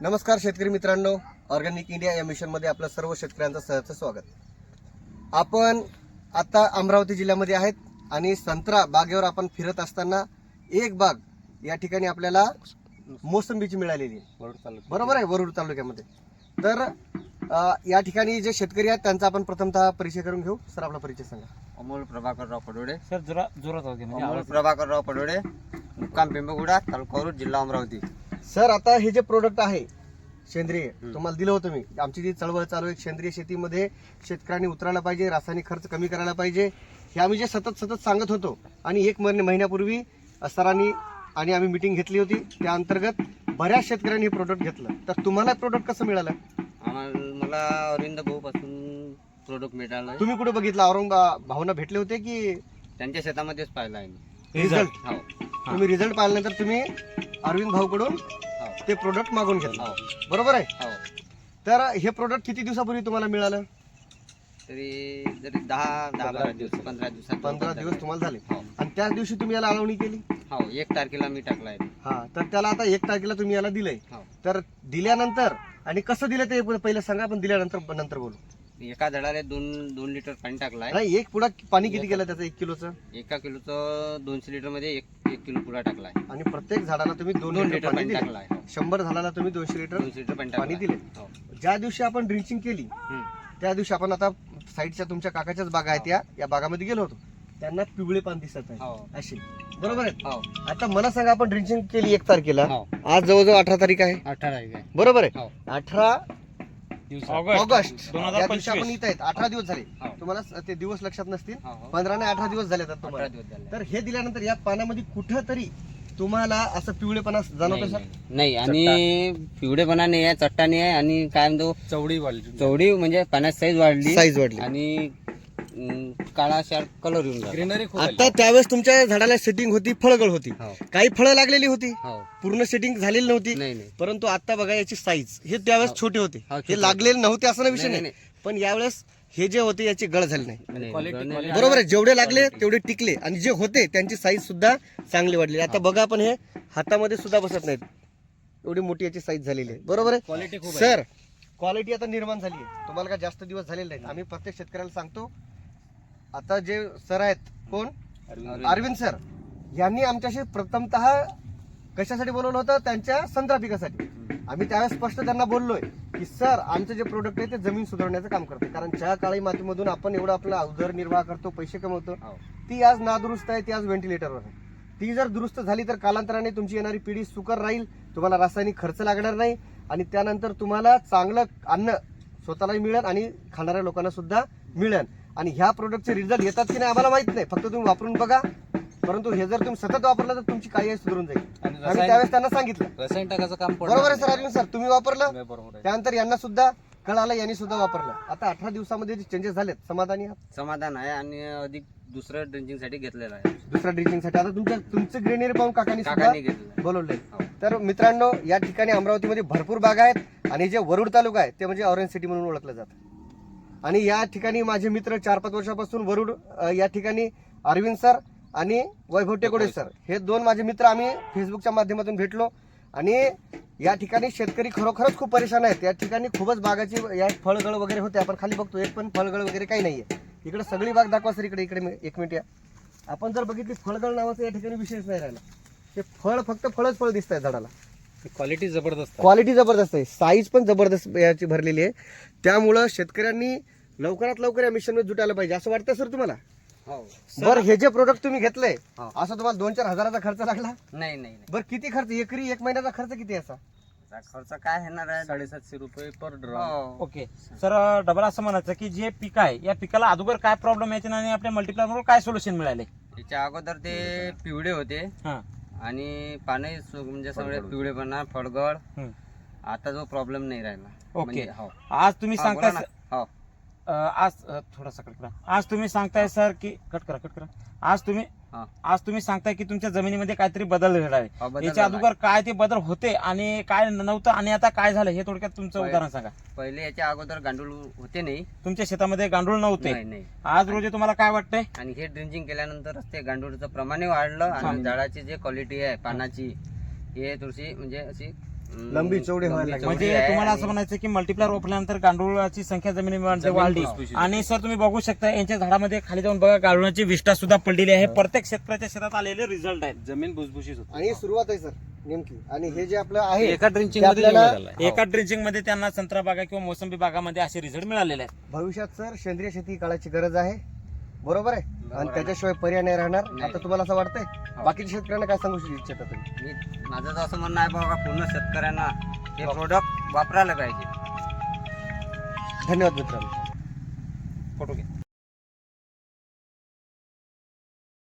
नमस्कार शेतकरी मित्रांनो. ऑर्गॅनिक इंडिया या मिशनमध्ये आपलं सर्व शेतकऱ्यांचं सहर्ष स्वागत. आपण आता अमरावती जिल्ह्यामध्ये आहेत आणि संत्रा बागेवर आपण फिरत असताना एक बाग या ठिकाणी आपल्याला मोसंबीची मिळालेली आहे. बरोबर आहे वरुड तालुक्यामध्ये. तर या ठिकाणी जे शेतकरी आहेत त्यांचा आपण प्रथमतः परिचय करून घेऊ. सर आपला परिचय सांगा. अमोल प्रभाकरराव पडोडे. सर जोरा जोरात होते म्हणजे अमोल प्रभाकरराव पडोडे मुक्काम पिंपगुडा तालुका जिल्हा अमरावती. सर आता हे जे प्रोडक्ट आहे सेंद्रिय तुम्हाला दिलं होतं मी. आमची जी चळवळ चालू आहे सेंद्रिय शेतीमध्ये शेतकऱ्यांनी उतरायला पाहिजे रासायनिक खर्च कमी करायला पाहिजे हे आम्ही जे सतत सतत सांगत होतो. आणि एक महिने महिन्यापूर्वी सरांनी आणि आम्ही मिटिंग घेतली होती त्या अंतर्गत बऱ्याच शेतकऱ्यांनी हे प्रोडक्ट घेतलं. तर तुम्हाला प्रोडक्ट कसं मिळालं? आम्हाला मला अरविंद भाऊ पासून प्रोडक्ट मिळालं. तुम्ही कुठे बघितलं? औरंगाबाद भावना भेटले होते की त्यांच्या शेतामध्येच पाहिलं आहे रिझल्ट हो. तुम्ही रिझल्ट पाहिल्यानंतर तुम्ही अरविंद भाऊकडून हो. ते प्रोडक्ट मागून घेतलं. हो. बरोबर आहे? हो. तर हे प्रोडक्ट किती दिवसापूर्वी तुम्हाला मिळालं? तरी जरी दहा दहा बारा दिवस पंधरा दिवसात पंधरा दिवस तुम्हाला झाले. हो. आणि त्याच दिवशी तुम्ही याला अलावणी केली? हो एक तारखेला मी टाकला आहे. हा तर त्याला आता एक तारखेला तुम्ही याला दिलंय. हो. तर दिल्यानंतर आणि कसं दिलं ते पहिलं सांगा पण दिल्यानंतर नंतर बोलू. एका झाडाला दोन दोन लिटर पाणी टाकलं आहे नाही एक पुढा पाणी किती गेलं त्याचं? एक किलोचं? एका किलोचं दोनशे लिटरमध्ये एक एक किलो पुरा टाकला आहे आणि प्रत्येक झाडाला तुम्ही दोन दोन लिटर पाणी पाणी दिले. टाकलं आहे हो. शंभर झाडाला तुम्ही दोनशे लिटर दोनशे लिटर पाणी पाणी दिले. हो. ज्या दिवशी आपण ड्रिंचिंग केली हम्म. त्या दिवशी आपण आता साईडच्या तुमच्या काकाच्याच बागा आहेत या या बागामध्ये गेलो होतो. त्यांना पिवळे पान दिसत आहे. हो. अशी बरोबर आहे? हो. आता मला सांगा आपण ड्रिंचिंग केली एक तारखेला. हो. आज जवळजवळ अठरा तारीख आहे. अठरा आहे. काय बरोबर आहे? हो. अठरा ऑगस्ट. या दिवशी आपण इथं आहेत. अठरा दिवस झाले. हो. तुम्हाला ते दिवस लक्षात नसतील. हो, हो. पंधरा आणि अठरा दिवस झाले अठरा तुम्हाला. दिवस झाले. तर हे दिल्यानंतर या पानामध्ये कुठं तरी तुम्हाला असं पिवळेपणा जाणवतो नाही, सर? नाही. नाही आणि पिवळेपणा नाही आहे चट्टा नाही आहे आणि काय म्हणतो? चवडी वाढली. चवडी म्हणजे पाण्यात साईज वाढली. साईज वाढली. आणि अं, काळा शार्प कलर येऊन जातो. ग्रीनरी खूप आता त्यावेळेस तुमच्या झाडाला सेटिंग होती फळगळ होती. हो. काही फळं लागलेली होती. हो. पूर्ण सेटिंग झालेली नव्हती. नाही नाही. परंतु आता बघा याची साईज हे त्यावेळेस छोटे होते. हो, हे छोटे. लागलेले नव्हते असं विषय नाही, नाही. पण यावेळेस हे जे होते याची गळ झाली नाही. नाही, Quality- नाही. नाही. बरोबर आहे. जेवढे लागले तेवढे टिकले. आणि जे होते त्यांची साईज सुद्धा चांगली वाढली आता बघा आपण हे हातामध्ये सुद्धा बसत नाहीत. एवढी मोठी याची साईज झालेली आहे. बरोबर आहे? क्वालिटी खूप सर क्वालिटी आता निर्माण झाली आहे. तुम्हाला काय जास्त दिवस झालेले नाहीत. आम्ही प्रत्येक शेतकऱ्याला सांगतो आता जे सर आहेत कोण? अरविंद सर. यांनी आमच्याशी प्रथमतः कशासाठी बोलवलं होतं? त्यांच्या संत्रा पिकासाठी आम्ही त्यावेळेस स्पष्ट त्यांना बोललोय की सर आमचं जे प्रोडक्ट आहे ते जमीन सुधारण्याचं काम करते कारण ज्या काळी मातीमधून आपण एवढं आपला उदरनिर्वाह करतो पैसे कमवतो. हो. ती आज नादुरुस्त आहे ती आज व्हेंटिलेटरवर आहे. ती जर दुरुस्त झाली तर कालांतराने तुमची येणारी पिढी सुकर राहील. तुम्हाला रासायनिक खर्च लागणार नाही आणि त्यानंतर तुम्हाला चांगलं अन्न स्वतःलाही मिळेल आणि खाणाऱ्या लोकांना सुद्धा मिळेल. आणि ह्या प्रोडक्टचे रिझल्ट येतात की नाही आम्हाला माहीत नाही. फक्त तुम्ही वापरून बघा. परंतु हे जर तुम्ही सतत वापरलं तर तुमची काही सुधारून जाईल. आणि आम्ही त्यावेळेस त्यांना सांगितलं. रसायन टाकायचं काम बरोबर आहे सर अरविंद सर तुम्ही वापरलं. बरोबर आहे. त्यानंतर यांना सुद्धा कळालं यांनी सुद्धा वापरलं. आता अठरा दिवसामध्ये जे चेंजेस झालेत समाधानी आहात? समाधान आहे आणि अधिक दुसरं ड्रिंचिंगसाठी घेतलेलं आहे. दुसऱ्या ड्रिंचिंगसाठी. आता तुमच्या तुमचं ग्रेनरी पाहून काकांनी सुद्धा काकांनी घेतलेलं आहे. बोलवलंय. हो. तर मित्रांनो या ठिकाणी अमरावतीमध्ये भरपूर बागा आहेत आणि जे वरुड तालुका आहे ते म्हणजे ऑरेंज सिटी म्हणून ओळखलं जातं. आणि या ठिकाणी माझे मित्र चार पाच वर्षापासून वरुड या ठिकाणी अरविंद सर आणि वैभव टेकोडे सर. हे दोन माझे मित्र आम्ही फेसबुकच्या माध्यमातून भेटलो. आणि या ठिकाणी शेतकरी खरोखरच खूप परेशान आहेत. या ठिकाणी खूपच बागाची या फळगळ वगैरे होते. आपण खाली बघतो एक पण फळगळ वगैरे काही नाही आहे इकडे सगळी बाग दाखवा सर इकडे इकडे मी- एक मिनिट या. आपण जर बघितली फळगळ नावाचं या ठिकाणी विशेष नाही राहिला. ते फळ फक्त फळच फळ दिसत आहे झाडाला. क्वालिटी जबरदस्त आहे. क्वालिटी जबरदस्त आहे. साईज पण जबरदस्त याची भरलेली आहे. त्यामुळं शेतकऱ्यांनी लवकरात लवकर या मिशनमध्ये जुटायला पाहिजे. असं वाटतं सर तुम्हाला? हो. बरं हे जे प्रोडक्ट तुम्ही घेतलंय हो. असं तुम्हाला दोन चार हजाराचा खर्च लागला? नाही नाही बरं किती खर्च? एकरी एक महिन्याचा खर्च किती असा? खर्च काय येणार आहे? साडेसातशे रुपये पर ड्रम हो. ओके. सर डबल असं म्हणायचं की जे पीक आहे या पिकाला अगोदर काय प्रॉब्लेम यायचे आणि आपल्या मल्टीप्लायर बरोबर काय सोल्युशन मिळाले? याच्या अगोदर ते पिवळे होते. हा. आणि पाने सु- म्हणजे सगळे पिवळेपणा हम्म. आता जो प्रॉब्लेम नाही राहिला ओके. म्हणजे हो आज तुम्ही हा, बोला ना. हो आज थोडासा कट करा. आज तुम्ही सांगताय सर की कट करा कट करा. आज तुम्ही हा. आज तुम्ही सांगताय की तुमच्या जमिनीमध्ये काहीतरी बदल हा, बदल याच्या झाला. अगोदर काय ते बदल होते आणि काय नव्हतं आणि आता काय झालं हे थोडक्यात तुमचं उदाहरण सांगा. पहिले याच्या अगोदर गांडूळ होते नाही. तुमच्या शेतामध्ये गांडूळ नव्हते. नाही नाही. आज रोजी तुम्हाला काय वाटतंय? आणि हे ड्रिंचिंग केल्यानंतरच ते गांडूळचं प्रमाणे वाढलं आणि झाडाची जे क्वालिटी आहे पानाची हे थोडीशी म्हणजे अशी लंबी चौडी व्हायला लागली. चौडी. म्हणजे तुम्हाला असं म्हणायचं की मल्टीप्लायर वापरल्यानंतर गांडुळाची संख्या जमिनीमध्ये वाढली. आणि सर तुम्ही बघू शकता यांच्या झाडामध्ये खाली जाऊन बघा गांडुळाची विष्ठा सुद्धा पडलेली आहे. प्रत्येक शेतकऱ्याच्या शेतात आलेले रिझल्ट आहेत. जमीन भुसभुशीत होते. आणि सुरुवात आहे सर नेमकी. आणि हे जे आपलं आहे एका ड्रिंचिंग ते मध्ये आपल्याला-. एका ड्रिंचिंगमध्ये त्यांना संत्रा बागा किंवा मोसंबी बागामध्ये असे रिझल्ट मिळालेले आहेत. भविष्यात सर सेंद्रिय शेती काळाची गरज आहे. बरोबर आहे? आणि त्याच्याशिवाय पर्याय नाही राहणार. आता तुम्हाला असं वाटतंय? बाकीच्या शेतकऱ्यांना काय सांगू इच्छिता तुम्ही? मी माझं तर असं म्हणणं आहे बाबा पूर्ण शेतकऱ्यांना हे प्रोडक्ट वापरायला पाहिजे. धन्यवाद मित्रांनो. फोटो घे